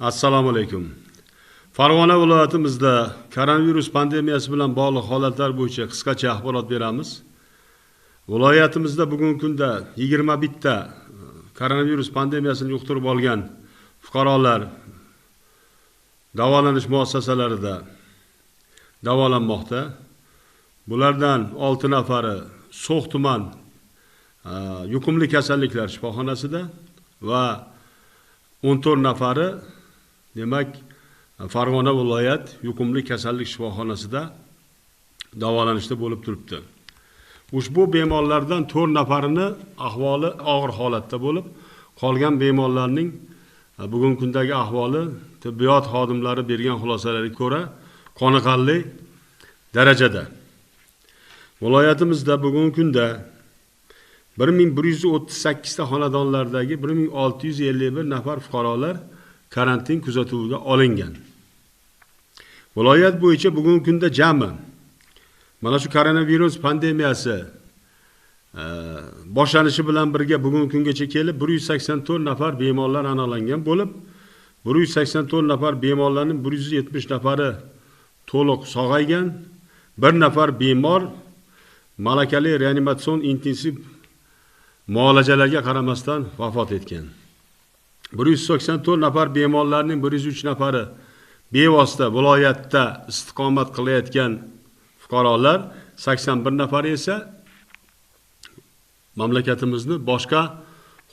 assalomu alaykum. Farg'ona viloyatimizda koronavirus pandemiyasi bilan bog'liq holatlar bo'yicha qisqacha axborot beramiz. Viloyatimizda bugungi kunda yigirma bitta e, koronavirus pandemiyasini yuqtirib olgan fuqarolar davolanish muassasalarida davolanmoqda. Bulardan olti nafari so'x tuman e, yuqumli kasalliklar shifoxonasida va o'n to'rt nafari demak farg'ona viloyat yuqumli kasallik shifoxonasida davolanishda bo'lib turibdi. Ushbu bemorlardan to'rt nafarini ahvoli og'ir holatda bo'lib qolgan bemorlarning e, bugungi kundagi ahvoli tibbiyot xodimlari bergan xulosalarga ko'ra qoniqarli darajada. Viloyatimizda bugungi kunda bir ming bir yuz o'ttiz sakkizta xonadonlardagi bir ming olti yuz ellik bir nafar fuqarolar karantin kuzatuviga olingan. Viloyat bo'yicha bugungi kunda jami mana shu koronavirus pandemiyasi e, boshlanishi bilan birga bugungi kungacha kelib bir yuz sakson to'rt nafar bemorlar aniqlangan bo'lib bir yuz sakson to'rt nafar bemorlarning bir yuz yetmish nafari to'liq sog'aygan bir nafar bemor malakali reanimatsion intensiv muolajalarga qaramasdan vafot etgan. Bir yuz sakson to'rt nafar bemorlarning bir yuz uch nafari bevosita viloyatda istiqomat qilayotgan fuqarolar sakson bir nafari esa mamlakatimizni boshqa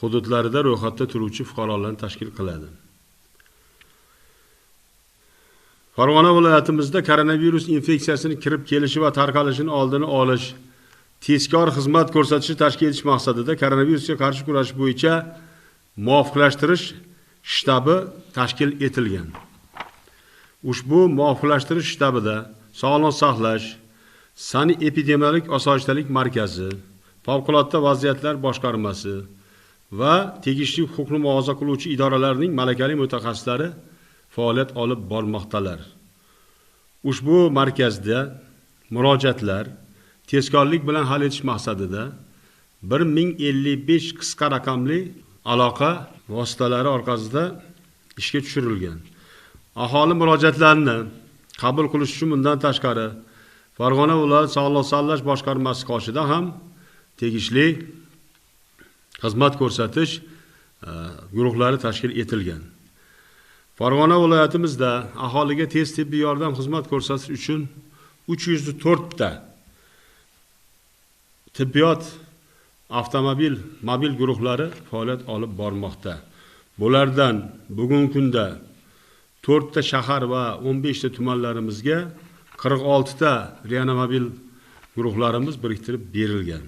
hududlarida ro'yxatda turuvchi fuqarolarni tashkil qiladi. Farg'ona viloyatimizda koronavirus infeksiyasini kirib kelishi va tarqalishini oldini olish tezkor xizmat ko'rsatishni tashkil etish maqsadida koronavirusga qarshi kurash bo'yicha muvofiqlashtirish shtabi tashkil etilgan. Ushbu muvofiqlashtirish shtabida sog'liqni saqlash sani epidemiologik osoyishtalik markazi favqulodda vaziyatlar boshqarmasi va tegishli huquqni muhofaza qiluvchi idoralarning malakali mutaxassislari faoliyat olib bormoqdalar. Ushbu markazda murojaatlar tezkorlik bilan hal etish maqsadida bir ming ellik besh qisqa raqamli aloqa vositalari orqasida ishga tushirilgan. Aholi murojaatlarini qabul qilish uchun bundan tashqari farg'ona viloyat sog'liqni saqlash boshqarmasi qoshida ham tegishli xizmat ko'rsatish e, guruhlari tashkil etilgan. Farg'ona viloyatimizda aholiga tez tibbiy yordam xizmat ko'rsatish uchun uch yuz to'rtta tibbiyot avtomobil mobil guruhlari faoliyat olib bormoqda. Bulardan bugungi kunda to'rtta shahar va o'n beshta tumanlarimizga qirq oltita reanomobil guruhlarimiz biriktirib berilgan.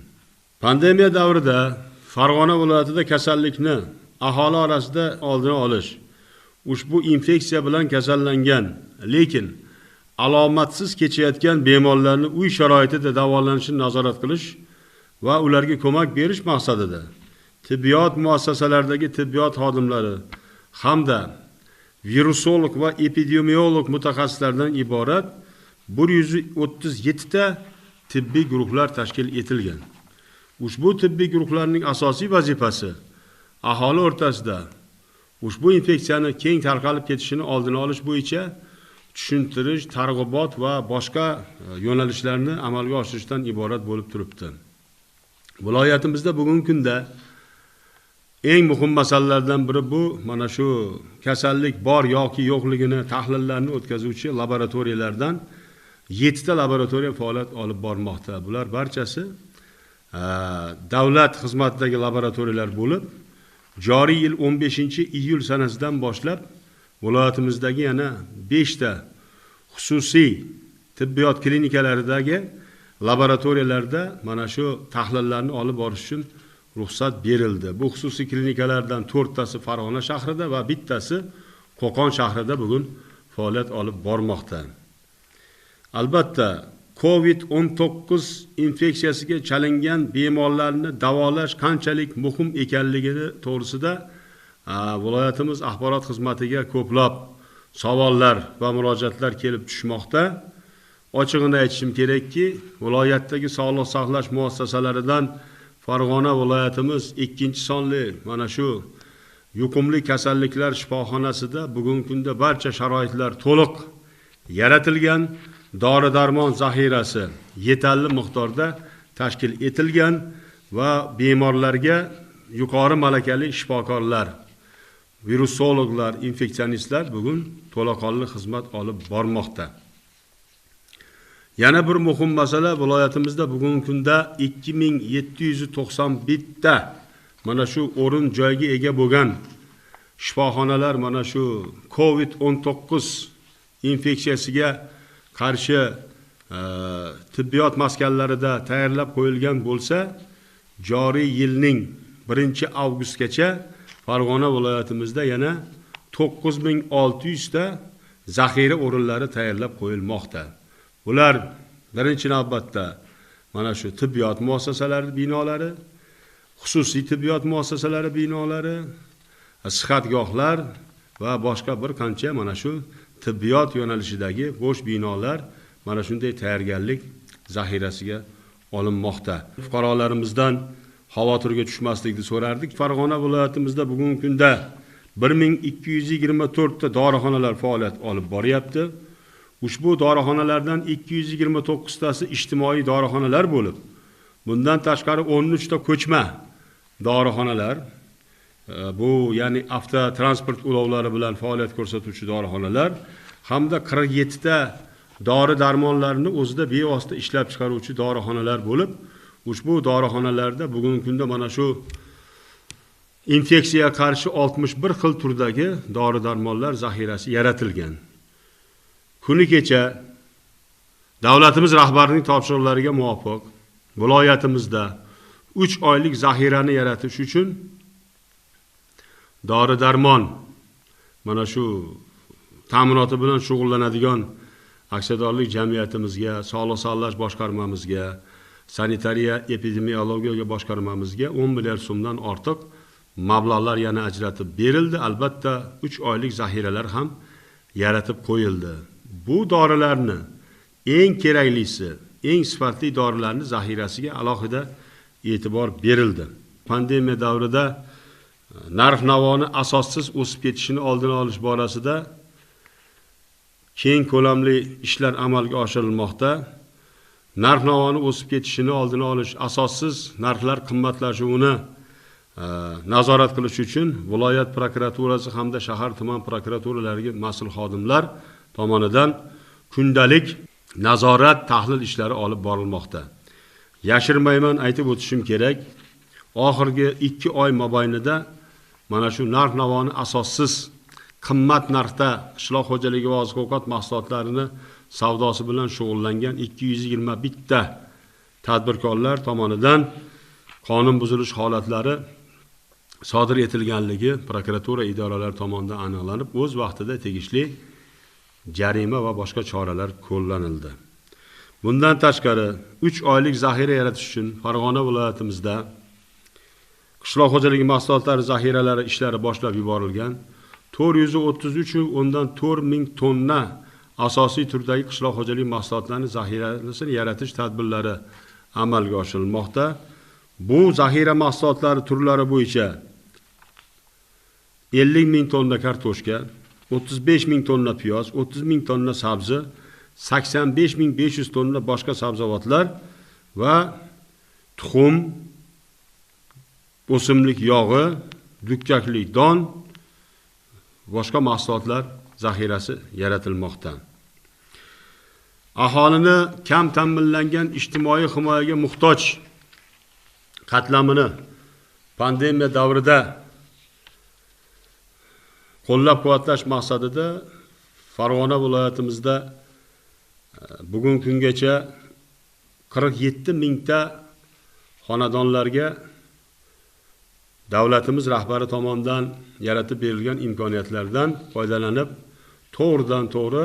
Pandemiya davrida farg'ona viloyatida kasallikni aholi orasida oldini olish ushbu infeksiya bilan kasallangan lekin alomatsiz kechayotgan bemorlarni uy sharoitida davolanishini nazorat qilish va ularga ko'mak berish maqsadida tibbiyot muassasalaridagi tibbiyot xodimlari hamda virusolog va epidemiolog mutaxassislardan iborat bir yuz o'ttiz yettita tibbiy guruhlar tashkil etilgan. Ushbu tibbiy guruhlarning asosiy vazifasi aholi o'rtasida ushbu infeksiyani keng tarqalib ketishini oldini olish bo'yicha tushuntirish targ'ibot va boshqa e, yo'nalishlarni amalga oshirishdan iborat bo'lib turibdi. Viloyatimizda bugungi kunda eng muhim masalalardan biri bu. Mana shu kasallik bor yoki yo'qligini tahlillarni o'tkazuvchi laboratoriyalardan yettita laboratoriya faoliyat olib bormoqda. Bular barchasi e, davlat xizmatidagi laboratoriyalar bo'lib joriy yil 15 iyul sanasidan boshlab viloyatimizdagi yana 5 ta xususiy tibbiyot klinikalaridagi laboratoriyalarda mana shu tahlillarni olib borish uchun ruxsat berildi. Bu xususiy klinikalardan to'rttasi farg'ona shahrida va bittasi qo'qon shahrida bugun faoliyat olib bormoqda. Albatta covid 19 infeksiyasiga chalingan bemorlarni davolash qanchalik muhim ekanligini to'g'risida viloyatimiz axborot xizmatiga ko'plab savollar va murojaatlar kelib tushmoqda. Ochig'ini aytishim kerakki viloyatdagi sog'liq saqlash muassasalaridan farg'ona viloyatimiz ikkinchi sonli mana shu yuqumli kasalliklar shifoxonasida bugungi kunda barcha sharoitlar to'liq yaratilgan, dori darmon zaxirasi yetarli miqdorda tashkil etilgan va bemorlarga yuqori malakali shifokorlar, virusologlar, infeksionistlar bugun to'laqonli xizmat olib bormoqda. Yana bir muhim masala viloyatimizda bugungi kunda 2791 ta mana shu o'rin joyga ega bo'lgan shifoxonalar mana shu COVID-19 infeksiyasiga qarshi e, tibbiyot maskanlarida tayyorlab qo'yilgan bo'lsa, joriy yilning 1 avgustgacha Farg'ona viloyatimizda yana 9600 ta zaxira o'rinlari tayyorlab qo'yilmoqda. Bular birinchi navbatda mana shu tibbiyot muassasalari binolari, xususiy tibbiyot muassasalari binolari, sihatgohlar va boshqa bir qancha mana shu tibbiyot yo'nalishidagi bo'sh binolar mana shunday tayyorgarlik zaxirasiga olinmoqda. Fuqarolarimizdan xavotirga tushmaslikni so'rardik. Farg'ona viloyatimizda bugungi kunda 1224 ta dorixonalar faoliyat olib boryapti. Ushbu dorixonalardan 229 tasi ijtimoiy dorixonalar bo'lib, bundan tashqari 13 ta ko'chma dorixonalar, e, bu ya'ni avtotransport ulovlari bilan faoliyat ko'rsatuvchi dorixonalar hamda 47 ta dori darmonlarni o'zida bevosita ishlab chiqaruvchi dorixonalar bo'lib, ushbu dorixonalarda bugungi kunda mana shu infeksiyaga qarshi 61 xil turdagi dori darmonlar zaxirasi yaratilgan. Kuni kecha davlatimiz rahbarining topshiriqlariga muvofiq viloyatimizda 3 oylik zaxirani yaratish uchun dori darmon mana shu ta'minoti bilan shug'ullanadigan aksiyadorlik jamiyatimizga, sog'liq saqlash boshqarmamizga, sanitariya epidemiologiya boshqarmamizga 10 milliard so'mdan ortiq mablag'lar yana ajratib berildi. Albatta 3 oylik zaxiralar ham yaratib qo'yildi. Bu dorilarni eng keraklisi, eng sifatli dorilarni zaxirasiga alohida e'tibor berildi. Pandemiya davrida e, narx navoni asossiz o'sib ketishini oldini olish borasida keng ko'lamli ishlar amalga oshirilmoqda. Narx navoni o'sib ketishini oldini olish, asossiz narxlar qimmatlashuvini e, nazorat qilish uchun viloyat prokuraturasi hamda shahar tuman prokuraturalariga mas'ul xodimlar tomonidan kundalik nazorat tahlil ishlari olib borilmoqda. Yashirmayman aytib o'tishim kerak. Oxirgi 2 oy mobaynida mana shu narx navoni asossiz qimmat narxda qishloq xo'jaligi va oziq ovqat mahsulotlarini savdosi bilan shug'ullangan 221 ta tadbirkorlar tomonidan qonun buzilish holatlari sodir etilganligi prokuratura idoralari tomonidan aniqlanib, o'z vaqtida tegishli jarima va boshqa choralar qo'llanildi. Bundan tashqari 3 oylik zaxira yaratish uchun Farg'ona viloyatimizda qishloq xo'jaligi mahsulotlari zaxiralari ishlari boshlab yuborilgan. 433 o'ndan 4 ming tonna asosiy turdagi qishloq xo'jaligi mahsulotlarini zaxirasini yaratish tadbirlari amalga oshirilmoqda. Bu zaxira mahsulotlari turlari bo'yicha 50 ming tonna kartoshka, 35 ming tonna piyoz, 30 ming tonna sabzi, 85 ming 500 tonna boshqa sabzavotlar va tuxum, o'simlik yog'i, dukkakli don boshqa mahsulotlar zaxirasi yaratilmoqda. Aholini kam ta'minlangan ijtimoiy himoyaga muhtoj qatlamini pandemiya davrida qo'llab-quvvatlash maqsadida Farg'ona viloyatimizda e, bugungi kungacha 47 mingta xonadonlarga davlatimiz rahbari tomonidan yaratib berilgan imkoniyatlardan foydalanib to'g'ridan to'g'ri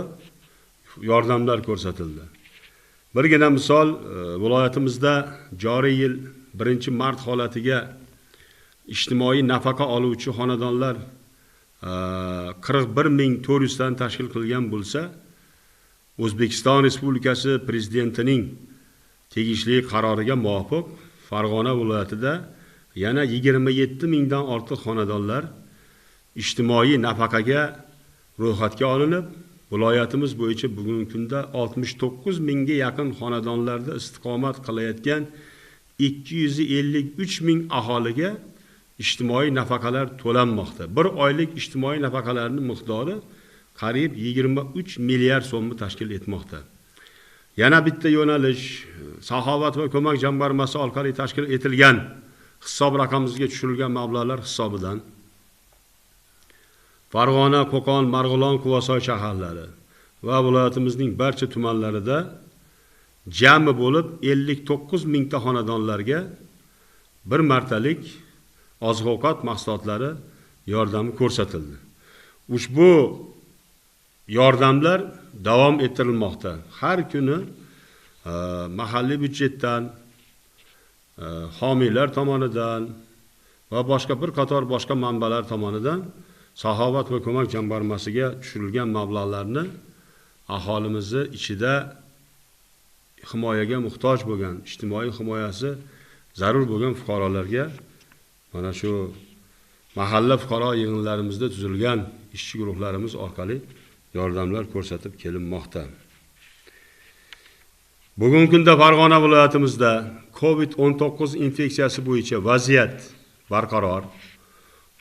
yordamlar ko'rsatildi. Birgina misol e, viloyatimizda joriy yil 1-mart holatiga ijtimoiy nafaqa oluvchi xonadonlar qirq bir ming to'rt yuzdan tashkil qilgan bo'lsa, O'zbekiston Respublikasi prezidentining tegishli qaroriga muvofiq Farg'ona viloyatida yana 27 mingdan ortiq xonadonlar ijtimoiy nafaqaga ro'yxatga olinib, viloyatimiz bo'yicha bugungi kunda 69 mingga yaqin xonadonlarda istiqomat qilayotgan 253 ming aholiga ijtimoiy nafaqalar to'lanmoqda. Bir oylik ijtimoiy nafaqalarning miqdori qariyb 23 milliard so'mni tashkil etmoqda. Yana bitta yo'nalish saxovat va ko'mak jamg'armasi orqali tashkil etilgan hisob raqamimizga tushirilgan mablag'lar hisobidan Farg'ona, Qo'qon, Marg'ilon, Quvasoy shaharlari va viloyatimizning barcha tumanlarida jami bo'lib 59 mingta xonadonlarga bir martalik oziq-ovqat mahsulotlari yordami ko'rsatildi. Ushbu yordamlar davom ettirilmoqda. Har kuni e, mahalliy byudjetdan, e, homiylar tomonidan va boshqa bir qator boshqa manbalar tomonidan saxovat va ko'mak jamg'armasiga tushirilgan mablag'larni aholimizni ichida himoyaga muhtoj bo'lgan, ijtimoiy himoyasi zarur bo'lgan fuqarolarga mana shu mahalla fuqaro yig'inlarimizda tuzilgan ishchi guruhlarimiz orqali yordamlar ko'rsatib kelinmoqda. Bugungi kunda Farg'ona viloyatimizda COVID-19 infeksiyasi bo'yicha vaziyat barqaror.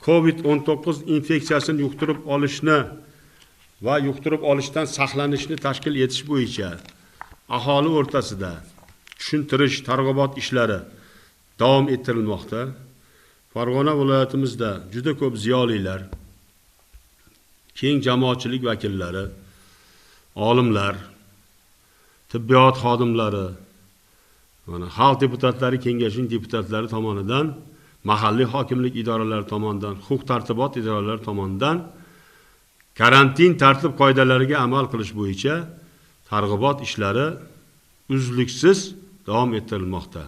COVID-19 infeksiyasini yuqtirib olishni va yuqtirib olishdan saqlanishni tashkil etish bo'yicha aholi o'rtasida tushuntirish, targ'ibot ishlari davom ettirilmoqda. Farg'ona viloyatimizda juda ko'p ziyolilar, keng jamoatchilik vakillari, olimlar, tibbiyot xodimlari, mana xalq deputatlari kengashining deputatlari tomonidan, mahalliy hokimlik idoralari tomonidan, huquq tartibot idoralari tomonidan karantin tartib qoidalariga amal qilish bo'yicha targ'ibot ishlari uzluksiz davom ettirilmoqda.